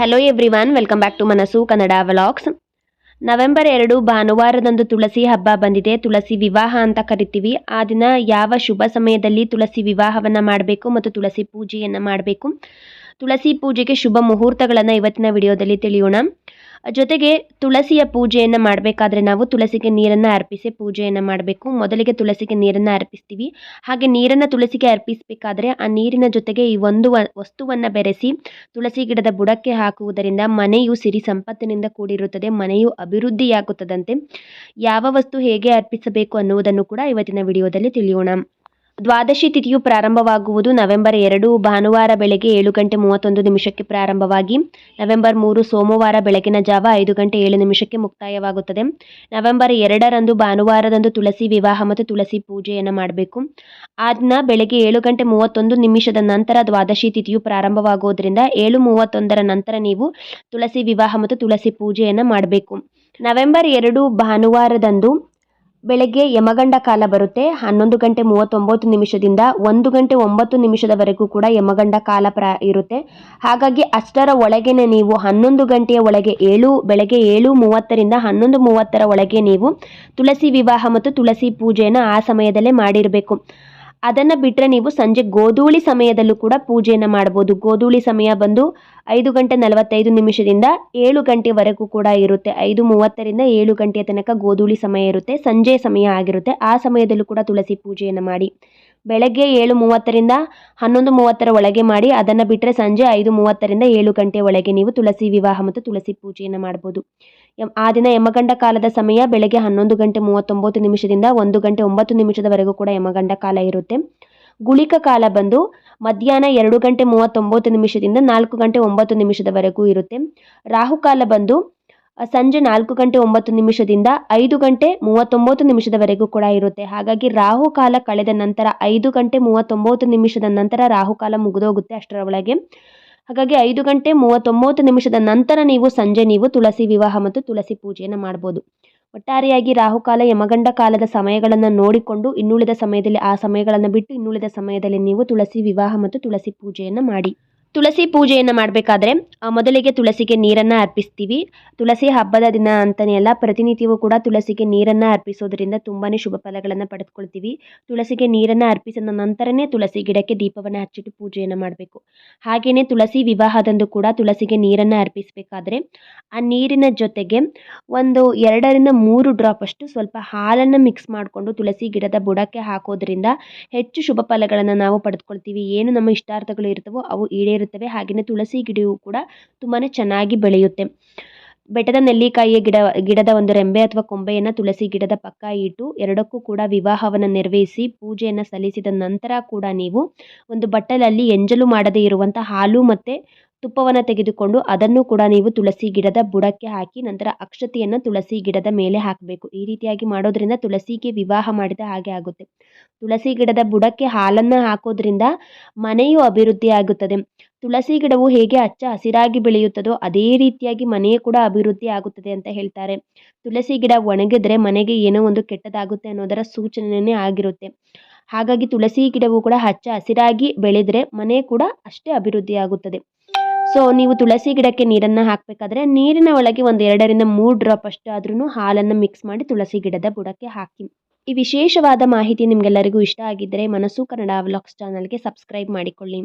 Hello everyone welcome back to Manassu Kannada vlogs November ಎರಡು, ಭಾನುವಾರದಂದು ತುಳಸಿ ಹಬ್ಬ ಬಂದಿದೆ. ತುಳಸಿ ವಿವಾಹ ಅಂತ ಕರಿತೀವಿ. ಆ ದಿನ ಯಾವ ಶುಭ ಸಮಯದಲ್ಲಿ ತುಳಸಿ ವಿವಾಹವನ್ನು ಮಾಡಬೇಕು ಮತ್ತು ತುಳಸಿ ಪೂಜೆಯನ್ನು ಮಾಡಬೇಕು? ತುಳಸಿ ಪೂಜೆಗೆ ಶುಭ ಮುಹೂರ್ತಗಳನ್ನು ಇವತ್ತಿನ ವಿಡಿಯೋದಲ್ಲಿ ತಿಳಿಯೋಣ. ಜೊತೆಗೆ ತುಳಸಿಯ ಪೂಜೆಯನ್ನು ಮಾಡಬೇಕಾದ್ರೆ ನಾವು ತುಳಸಿಗೆ ನೀರನ್ನು ಅರ್ಪಿಸಿ ಪೂಜೆಯನ್ನು ಮಾಡಬೇಕು. ಮೊದಲಿಗೆ ತುಳಸಿಗೆ ನೀರನ್ನು ಅರ್ಪಿಸ್ತೀವಿ. ಹಾಗೆ ನೀರನ್ನು ತುಳಸಿಗೆ ಅರ್ಪಿಸಬೇಕಾದ್ರೆ ಆ ನೀರಿನ ಜೊತೆಗೆ ಈ ಒಂದು ವಸ್ತುವನ್ನು ಬೆರೆಸಿ ತುಳಸಿ ಗಿಡದ ಬುಡಕ್ಕೆ ಹಾಕುವುದರಿಂದ ಮನೆಯು ಸಿರಿ ಸಂಪತ್ತಿನಿಂದ ಕೂಡಿರುತ್ತದೆ, ಮನೆಯು ಅಭಿವೃದ್ಧಿಯಾಗುತ್ತದಂತೆ. ಯಾವ ವಸ್ತು ಹೇಗೆ ಅರ್ಪಿಸಬೇಕು ಅನ್ನುವುದನ್ನು ಕೂಡ ಇವತ್ತಿನ ವಿಡಿಯೋದಲ್ಲಿ ತಿಳಿಯೋಣ. ದ್ವಾದಶಿ ತಿಥಿಯು ಪ್ರಾರಂಭವಾಗುವುದು ನವೆಂಬರ್ ಎರಡು, ಭಾನುವಾರ ಬೆಳಗ್ಗೆ ಏಳು ಗಂಟೆ ಮೂವತ್ತೊಂದು ನಿಮಿಷಕ್ಕೆ ಪ್ರಾರಂಭವಾಗಿ ನವೆಂಬರ್ ಮೂರು, ಸೋಮವಾರ ಬೆಳಗಿನ ಜಾವ ಐದು ಗಂಟೆ ಏಳು ನಿಮಿಷಕ್ಕೆ ಮುಕ್ತಾಯವಾಗುತ್ತದೆ. ನವೆಂಬರ್ ಎರಡರಂದು ಭಾನುವಾರದಂದು ತುಳಸಿ ವಿವಾಹ ಮತ್ತು ತುಳಸಿ ಪೂಜೆಯನ್ನು ಮಾಡಬೇಕು. ಆ ದಿನ ಬೆಳಗ್ಗೆ ಏಳು ಗಂಟೆ ಮೂವತ್ತೊಂದು ನಿಮಿಷದ ನಂತರ ದ್ವಾದಶಿ ತಿಥಿಯು ಪ್ರಾರಂಭವಾಗುವುದರಿಂದ ಏಳು ಮೂವತ್ತೊಂದರ ನಂತರ ನೀವು ತುಳಸಿ ವಿವಾಹ ಮತ್ತು ತುಳಸಿ ಪೂಜೆಯನ್ನು ಮಾಡಬೇಕು. ನವೆಂಬರ್ ಎರಡು, ಭಾನುವಾರದಂದು ಬೆಳಗ್ಗೆ ಯಮಗಂಡ ಕಾಲ ಬರುತ್ತೆ. ಹನ್ನೊಂದು ಗಂಟೆ ಮೂವತ್ತೊಂಬತ್ತು ನಿಮಿಷದಿಂದ ಒಂದು ಗಂಟೆ ಒಂಬತ್ತು ನಿಮಿಷದವರೆಗೂ ಕೂಡ ಯಮಗಂಡ ಕಾಲ ಪ್ರ ಇರುತ್ತೆ. ಹಾಗಾಗಿ ಅಷ್ಟರ ಒಳಗೇನೆ ನೀವು ಹನ್ನೊಂದು ಗಂಟೆಯ ಒಳಗೆ ಏಳು, ಬೆಳಗ್ಗೆ ಏಳು ಮೂವತ್ತರಿಂದ ಹನ್ನೊಂದು ಮೂವತ್ತರ ಒಳಗೆ ನೀವು ತುಳಸಿ ವಿವಾಹ ಮತ್ತು ತುಳಸಿ ಪೂಜೆಯನ್ನು ಆ ಸಮಯದಲ್ಲೇ ಮಾಡಿರಬೇಕು. ಅದನ್ನು ಬಿಟ್ಟರೆ ನೀವು ಸಂಜೆ ಗೋಧೂಳಿ ಸಮಯದಲ್ಲೂ ಕೂಡ ಪೂಜೆಯನ್ನು ಮಾಡ್ಬೋದು. ಗೋಧೂಳಿ ಸಮಯ ಬಂದು ಐದು ಗಂಟೆ ನಲವತ್ತೈದು ನಿಮಿಷದಿಂದ ಏಳು ಗಂಟೆವರೆಗೂ ಕೂಡ ಇರುತ್ತೆ. ಐದು ಮೂವತ್ತರಿಂದ ಏಳು ಗಂಟೆಯ ತನಕ ಗೋಧೂಳಿ ಸಮಯ ಇರುತ್ತೆ. ಸಂಜೆ ಸಮಯ ಆಗಿರುತ್ತೆ. ಆ ಸಮಯದಲ್ಲೂ ಕೂಡ ತುಳಸಿ ಪೂಜೆಯನ್ನು ಮಾಡಿ. ಬೆಳಗ್ಗೆ ಏಳು ಮೂವತ್ತರಿಂದ ಹನ್ನೊಂದು ಮೂವತ್ತರ ಒಳಗೆ ಮಾಡಿ, ಅದನ್ನು ಬಿಟ್ಟರೆ ಸಂಜೆ ಐದು ಮೂವತ್ತರಿಂದ ಏಳು ಗಂಟೆ ಒಳಗೆ ನೀವು ತುಳಸಿ ವಿವಾಹ ಮತ್ತು ತುಳಸಿ ಪೂಜೆಯನ್ನು ಮಾಡ್ಬೋದು. ಆ ದಿನ ಯಮಗಂಡ ಕಾಲದ ಸಮಯ ಬೆಳಗ್ಗೆ ಹನ್ನೊಂದು ಗಂಟೆ ಮೂವತ್ತೊಂಬತ್ತು ನಿಮಿಷದಿಂದ ಒಂದು ಗಂಟೆ ಒಂಬತ್ತು ನಿಮಿಷದವರೆಗೂ ಕೂಡ ಯಮಗಂಡ ಕಾಲ ಇರುತ್ತೆ. ಗುಳಿಕ ಕಾಲ ಬಂದು ಮಧ್ಯಾಹ್ನ ಎರಡು ಗಂಟೆ ಮೂವತ್ತೊಂಬತ್ತು ನಿಮಿಷದಿಂದ ನಾಲ್ಕು ಗಂಟೆ ಒಂಬತ್ತು ನಿಮಿಷದವರೆಗೂ ಇರುತ್ತೆ. ರಾಹುಕಾಲ ಬಂದು ಸಂಜೆ ನಾಲ್ಕು ಗಂಟೆ ಒಂಬತ್ತು ನಿಮಿಷದಿಂದ ಐದು ಗಂಟೆ ಮೂವತ್ತೊಂಬತ್ತು ನಿಮಿಷದವರೆಗೂ ಕೂಡ ಇರುತ್ತೆ. ಹಾಗಾಗಿ ರಾಹುಕಾಲ ಕಳೆದ ನಂತರ ಐದು ಗಂಟೆ ಮೂವತ್ತೊಂಬತ್ತು ನಿಮಿಷದ ನಂತರ ರಾಹುಕಾಲ ಮುಗಿದೋಗುತ್ತೆ ಅಷ್ಟರ ಒಳಗೆ ಹಾಗಾಗಿ ಐದು ಗಂಟೆ ಮೂವತ್ತೊಂಬತ್ತು ನಿಮಿಷದ ನಂತರ ನೀವು ಸಂಜೆ ನೀವು ತುಳಸಿ ವಿವಾಹ ಮತ್ತು ತುಳಸಿ ಪೂಜೆಯನ್ನು ಮಾಡ್ಬೋದು. ಒಟ್ಟಾರೆಯಾಗಿ ರಾಹುಕಾಲ ಯಮಗಂಡ ಕಾಲದ ಸಮಯಗಳನ್ನು ನೋಡಿಕೊಂಡು ಇನ್ನುಳಿದ ಸಮಯದಲ್ಲಿ ಆ ಸಮಯಗಳನ್ನು ಬಿಟ್ಟು ಇನ್ನುಳಿದ ಸಮಯದಲ್ಲಿ ನೀವು ತುಳಸಿ ವಿವಾಹ ಮತ್ತು ತುಳಸಿ ಪೂಜೆಯನ್ನು ಮಾಡಿ. ತುಳಸಿ ಪೂಜೆಯನ್ನು ಮಾಡಬೇಕಾದ್ರೆ ಮೊದಲಿಗೆ ತುಳಸಿಗೆ ನೀರನ್ನು ಅರ್ಪಿಸ್ತೀವಿ. ತುಳಸಿ ಹಬ್ಬದ ದಿನ ಅಂತಲೇ ಅಲ್ಲ, ಪ್ರತಿನಿತ್ಯವೂ ಕೂಡ ತುಳಸಿಗೆ ನೀರನ್ನು ಅರ್ಪಿಸೋದ್ರಿಂದ ತುಂಬಾ ಶುಭ ಫಲಗಳನ್ನು ಪಡೆದುಕೊಳ್ತೀವಿ. ತುಳಸಿಗೆ ನೀರನ್ನು ಅರ್ಪಿಸಿದ ನಂತರನೇ ತುಳಸಿ ಗಿಡಕ್ಕೆ ದೀಪವನ್ನು ಹಚ್ಚಿಟ್ಟು ಪೂಜೆಯನ್ನು ಮಾಡಬೇಕು. ಹಾಗೆಯೇ ತುಳಸಿ ವಿವಾಹದಂದು ಕೂಡ ತುಳಸಿಗೆ ನೀರನ್ನು ಅರ್ಪಿಸಬೇಕಾದ್ರೆ, ಆ ನೀರಿನ ಜೊತೆಗೆ ಒಂದು ಎರಡರಿಂದ ಮೂರು ಡ್ರಾಪ್ ಅಷ್ಟು ಸ್ವಲ್ಪ ಹಾಲನ್ನು ಮಿಕ್ಸ್ ಮಾಡಿಕೊಂಡು ತುಳಸಿ ಗಿಡದ ಬುಡಕ್ಕೆ ಹಾಕೋದ್ರಿಂದ ಹೆಚ್ಚು ಶುಭ ಫಲಗಳನ್ನು ನಾವು ಪಡೆದುಕೊಳ್ತೀವಿ. ಏನು ನಮ್ಮ ಇಷ್ಟಾರ್ಥಗಳು ಇರ್ತವೋ ಅವು ಈಡೇರುತ್ತವೆ ಹಾಗೆಯೇ ತುಳಸಿ ಗಿಡವು ಕೂಡ ತುಂಬಾ ಚೆನ್ನಾಗಿ ಬೆಳೆಯುತ್ತೆ. ಬೆಟ್ಟದ ನೆಲ್ಲಿಕಾಯಿಯ ಗಿಡ, ಗಿಡದ ಒಂದು ರೆಂಬೆ ಅಥವಾ ಕೊಂಬೆಯನ್ನು ತುಳಸಿ ಗಿಡದ ಪಕ್ಕ ಇಟ್ಟು ಎರಡಕ್ಕೂ ಕೂಡ ವಿವಾಹವನ್ನು ನೆರವೇರಿಸಿ ಪೂಜೆಯನ್ನು ಸಲ್ಲಿಸಿದ ನಂತರ ಕೂಡ ನೀವು ಒಂದು ಬಟ್ಟಲಲ್ಲಿ ಎಂಜಲು ಮಾಡದೇ ಇರುವಂಥ ಹಾಲು ಮತ್ತು ತುಪ್ಪವನ್ನು ತೆಗೆದುಕೊಂಡು ಅದನ್ನು ಕೂಡ ನೀವು ತುಳಸಿ ಗಿಡದ ಬುಡಕ್ಕೆ ಹಾಕಿ ನಂತರ ಅಕ್ಷತೆಯನ್ನು ತುಳಸಿ ಗಿಡದ ಮೇಲೆ ಹಾಕಬೇಕು. ಈ ರೀತಿಯಾಗಿ ಮಾಡೋದ್ರಿಂದ ತುಳಸಿಗೆ ವಿವಾಹ ಮಾಡಿದ ಹಾಗೆ ಆಗುತ್ತೆ. ತುಳಸಿ ಗಿಡದ ಬುಡಕ್ಕೆ ಹಾಲನ್ನು ಹಾಕೋದ್ರಿಂದ ಮನೆಯು ಅಭಿವೃದ್ಧಿ ಆಗುತ್ತದೆ. ತುಳಸಿ ಗಿಡವು ಹೇಗೆ ಹಚ್ಚ ಹಸಿರಾಗಿ ಬೆಳೆಯುತ್ತದೋ ಅದೇ ರೀತಿಯಾಗಿ ಮನೆಯು ಕೂಡ ಅಭಿವೃದ್ಧಿ ಆಗುತ್ತದೆ ಅಂತ ಹೇಳ್ತಾರೆ. ತುಳಸಿ ಗಿಡ ಒಣಗಿದ್ರೆ ಮನೆಗೆ ಏನೋ ಒಂದು ಕೆಟ್ಟದಾಗುತ್ತೆ ಅನ್ನೋದರ ಸೂಚನೆಯೇ ಆಗಿರುತ್ತೆ. ಹಾಗಾಗಿ ತುಳಸಿ ಗಿಡವು ಕೂಡ ಹಚ್ಚ ಹಸಿರಾಗಿ ಬೆಳೆದರೆ ಮನೆ ಕೂಡ ಅಷ್ಟೇ ಅಭಿವೃದ್ಧಿ ಆಗುತ್ತದೆ. ಸೊ ನೀವು ತುಳಸಿ ಗಿಡಕ್ಕೆ ನೀರನ್ನು ಹಾಕಬೇಕಾದ್ರೆ ನೀರಿನ ಒಳಗೆ ಒಂದು ಎರಡರಿಂದ ಮೂರು ಡ್ರಾಪ್ ಅಷ್ಟಾದ್ರೂ ಹಾಲನ್ನು ಮಿಕ್ಸ್ ಮಾಡಿ ತುಳಸಿ ಗಿಡದ ಬುಡಕ್ಕೆ ಹಾಕಿ. ಈ ವಿಶೇಷವಾದ ಮಾಹಿತಿ ನಿಮಗೆಲ್ಲರಿಗೂ ಇಷ್ಟ ಆಗಿದ್ದರೆ ಮನಸ್ಸು ಕನ್ನಡ ವ್ಲಾಗ್ಸ್ ಚಾನಲ್ಗೆ ಸಬ್ಸ್ಕ್ರೈಬ್ ಮಾಡಿಕೊಳ್ಳಿ.